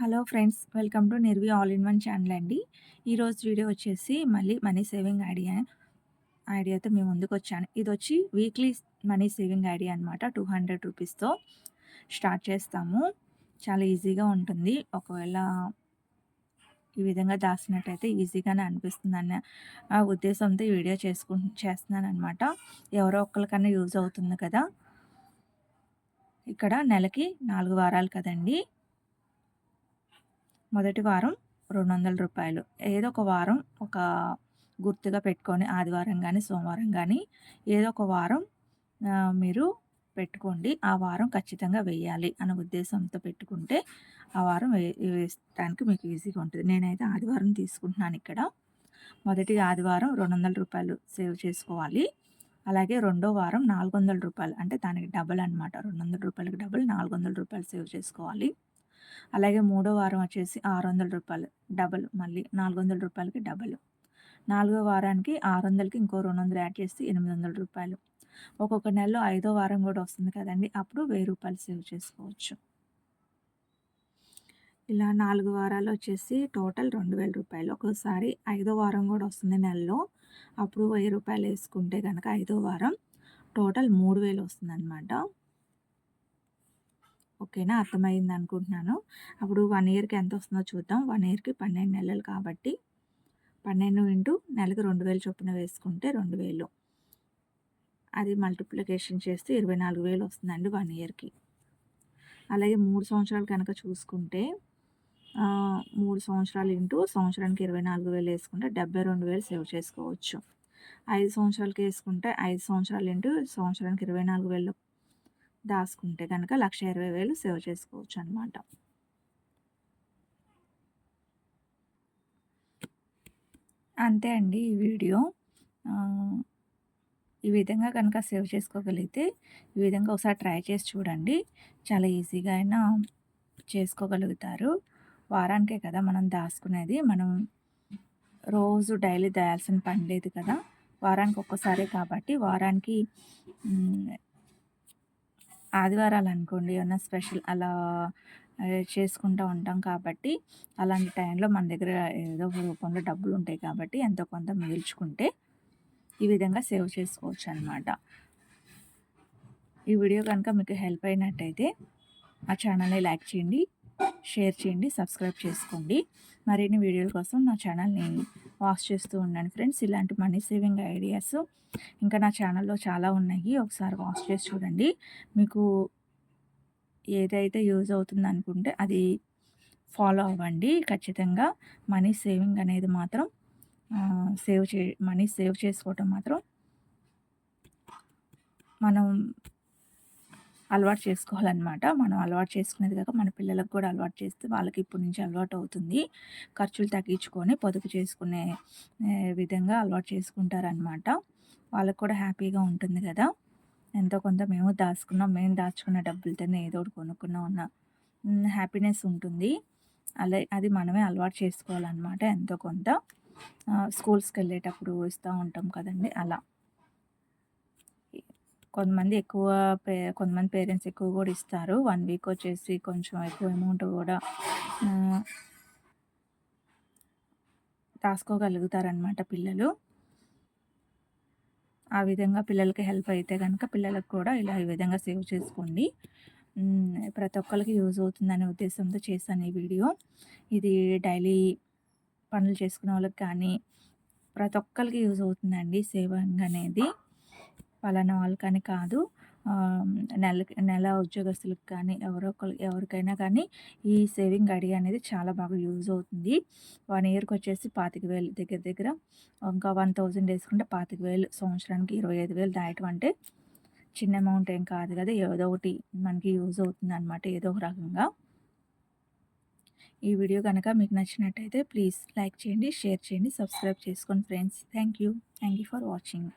Hello friends welcome to Nirvi all in one channel అండి. ఈరోజు video వచ్చేసి మళ్ళీ మనీ సేవింగ్ ఐడియా ఐడియాతో మేము ముందుకు వచ్చాను. ఇది వచ్చి వీక్లీ మనీ సేవింగ్ ఐడియా అనమాట టూ హండ్రెడ్ రూపీస్తో స్టార్ట్ చేస్తాము. చాలా ఈజీగా ఉంటుంది. ఒకవేళ ఈ విధంగా దాచినట్టయితే ఈజీగానే అనిపిస్తుంది అన్న ఉద్దేశంతో ఈ వీడియో చేసుకు చేస్తున్నాను అనమాట ఎవరో ఒక్కరికన్నా యూజ్ అవుతుంది కదా. ఇక్కడ నెలకి నాలుగు వారాలు కదండి. మొదటి వారం రెండు వందల రూపాయలు. ఏదో ఒక వారం ఒక గుర్తుగా పెట్టుకొని ఆదివారం కానీ సోమవారం కానీ ఏదో ఒక వారం మీరు పెట్టుకోండి. ఆ వారం ఖచ్చితంగా వేయాలి అనే ఉద్దేశంతో పెట్టుకుంటే ఆ వారం వే వేయడానికి మీకు ఈజీగా ఉంటుంది. నేనైతే ఆదివారం తీసుకుంటున్నాను ఇక్కడ. మొదటి ఆదివారం రెండు వందల రూపాయలు సేవ్ చేసుకోవాలి. అలాగే రెండో వారం నాలుగు వందల రూపాయలు అంటే దానికి డబల్ అనమాట రెండు వందల రూపాయలకి డబల్ నాలుగు వందల రూపాయలు సేవ్ చేసుకోవాలి. అలాగే మూడో వారం వచ్చేసి ఆరు వందల రూపాయలు డబల్ మళ్ళీ నాలుగు వందల రూపాయలకి డబల్. నాలుగో వారానికి ఆరు వందలకి ఇంకో రెండు వందలు యాడ్ చేసి ఎనిమిది వందల రూపాయలు. ఒక్కొక్క నెలలో ఐదో వారం కూడా వస్తుంది కదండి అప్పుడు వెయ్యి రూపాయలు సేవ్ చేసుకోవచ్చు. ఇలా నాలుగు వారాలు వచ్చేసి టోటల్ రెండు వేల రూపాయలు. ఒక్కోసారి ఐదో వారం కూడా వస్తుంది నెలలో అప్పుడు వెయ్యి రూపాయలు వేసుకుంటే కనుక ఐదో వారం టోటల్ మూడు వేలు వస్తుంది అనమాట ఓకేనా? అర్థమైంది అనుకుంటున్నాను. అప్పుడు వన్ ఇయర్కి ఎంత వస్తుందో చూద్దాం. వన్ ఇయర్కి పన్నెండు నెలలు కాబట్టి పన్నెండు ఇంటూ నెలకు రెండు వేలు చొప్పున వేసుకుంటే రెండు వేలు. అది మల్టిప్లికేషన్ చేస్తే ఇరవై నాలుగు వేలు వస్తుందండి వన్ ఇయర్కి అలాగే మూడు సంవత్సరాలు కనుక చూసుకుంటే మూడు సంవత్సరాలు ఇంటూ సంవత్సరానికి ఇరవై నాలుగు వేలు వేసుకుంటే డెబ్బై రెండు వేలు సేవ్ చేసుకోవచ్చు. ఐదు సంవత్సరాలకి వేసుకుంటే ఐదు సంవత్సరాలు ఇంటూ సంవత్సరానికి ఇరవై నాలుగు వేలు దాచుకుంటే కనుక లక్ష ఇరవై వేలు సేవ్ చేసుకోవచ్చు అనమాట అంతే అండి ఈ వీడియో. ఈ విధంగా కనుక సేవ్ చేసుకోగలిగితే ఈ విధంగా ఒకసారి ట్రై చేసి చూడండి. చాలా ఈజీగా అయినా చేసుకోగలుగుతారు. వారానికే కదా మనం దాచుకునేది. మనం రోజు డైలీ దాయాల్సిన పని లేదు కదా. వారానికి ఒక్కసారే కాబట్టి వారానికి ఆదివారాలు అనుకోండి ఏమన్నా స్పెషల్ అలా చేసుకుంటూ ఉంటాం కాబట్టి అలాంటి టైంలో మన దగ్గర ఏదో రూపంలో డబ్బులు ఉంటాయి కాబట్టి ఎంతో కొంత మిగిల్చుకుంటే ఈ విధంగా సేవ్ చేసుకోవచ్చు అనమాట ఈ వీడియో కనుక మీకు హెల్ప్ అయినట్టయితే ఆ ఛానల్ని లైక్ చేయండి. షేర్ చేయండి సబ్స్క్రైబ్ చేసుకోండి. మరిన్ని వీడియోల కోసం నా ఛానల్ని వాచ్ చేస్తూ ఉండండి ఫ్రెండ్స్. ఇలాంటి మనీ సేవింగ్ ఐడియాస్ ఇంకా నా ఛానల్లో చాలా ఉన్నాయి. ఒకసారి వాచ్ చేసి చూడండి. మీకు ఏదైతే యూజ్ అవుతుంది అనుకుంటే అది ఫాలో అవ్వండి. ఖచ్చితంగా మనీ సేవింగ్ అనేది మాత్రం సేవ్ చే మనీ సేవ్ చేసుకోవటం మాత్రం మనం అలవాటు చేసుకోవాలన్నమాట. మనం అలవాటు చేసుకునేది కాక మన పిల్లలకు కూడా అలవాటు చేస్తే వాళ్ళకి ఇప్పటి నుంచి అలవాటు అవుతుంది. ఖర్చులు తగ్గించుకొని పొదుపు చేసుకునే విధంగా అలవాటు చేసుకుంటారనమాట వాళ్ళకు కూడా హ్యాపీగా ఉంటుంది కదా. ఎంతో కొంత మేము దాచుకున్నాం. మేము దాచుకున్న డబ్బులతోనే ఏదో ఒకటి కొనుక్కున్నాం అన్న హ్యాపీనెస్ ఉంటుంది. అలా అది మనమే అలవాటు చేసుకోవాలన్నమాట ఎంతో కొంత. స్కూల్స్కి వెళ్ళేటప్పుడు ఇస్తూ ఉంటాం కదండి. అలా. కొంతమంది ఎక్కువ పే కొంతమంది పేరెంట్స్ ఎక్కువ కూడా ఇస్తారు. వన్ వీక్ వచ్చేసి కొంచెం ఎక్కువ అమౌంట్ కూడా దాచుకోగలుగుతారనమాట పిల్లలు. ఆ విధంగా పిల్లలకి హెల్ప్ అయితే కనుక పిల్లలకు కూడా ఇలా ఈ విధంగా సేవ్ చేసుకోండి. ప్రతి ఒక్కరికి యూజ్ అవుతుందనే ఉద్దేశంతో చేశాను ఈ వీడియో. ఇది డైలీ పనులు చేసుకునే వాళ్ళకి కానీ ప్రతి ఒక్కరికి యూజ్ అవుతుందండి సేవింగ్ అనేది. పలానా వాళ్ళకని కాదు నెలకి నెల ఉద్యోగస్తులకు కానీ ఎవరో ఎవరికైనా కానీ ఈ సేవింగ్ ఐడియా అనేది చాలా బాగా యూజ్ అవుతుంది. వన్ ఇయర్కి వచ్చేసి పాతిక వేలు దగ్గర దగ్గర ఇంకా వన్ థౌజండ్ వేసుకుంటే పాతిక వేలు సంవత్సరానికి ఇరవై ఐదు వేలు దాయటం అంటే చిన్న అమౌంట్ ఏం కాదు కదా ఏదో ఒకటి మనకి యూజ్ అవుతుంది అనమాట ఏదో ఒక రకంగా. ఈ వీడియో కనుక మీకు నచ్చినట్టయితే ప్లీజ్ లైక్ చేయండి షేర్ చేయండి సబ్స్క్రైబ్ చేసుకోండి friends. Thank you thank you for watching.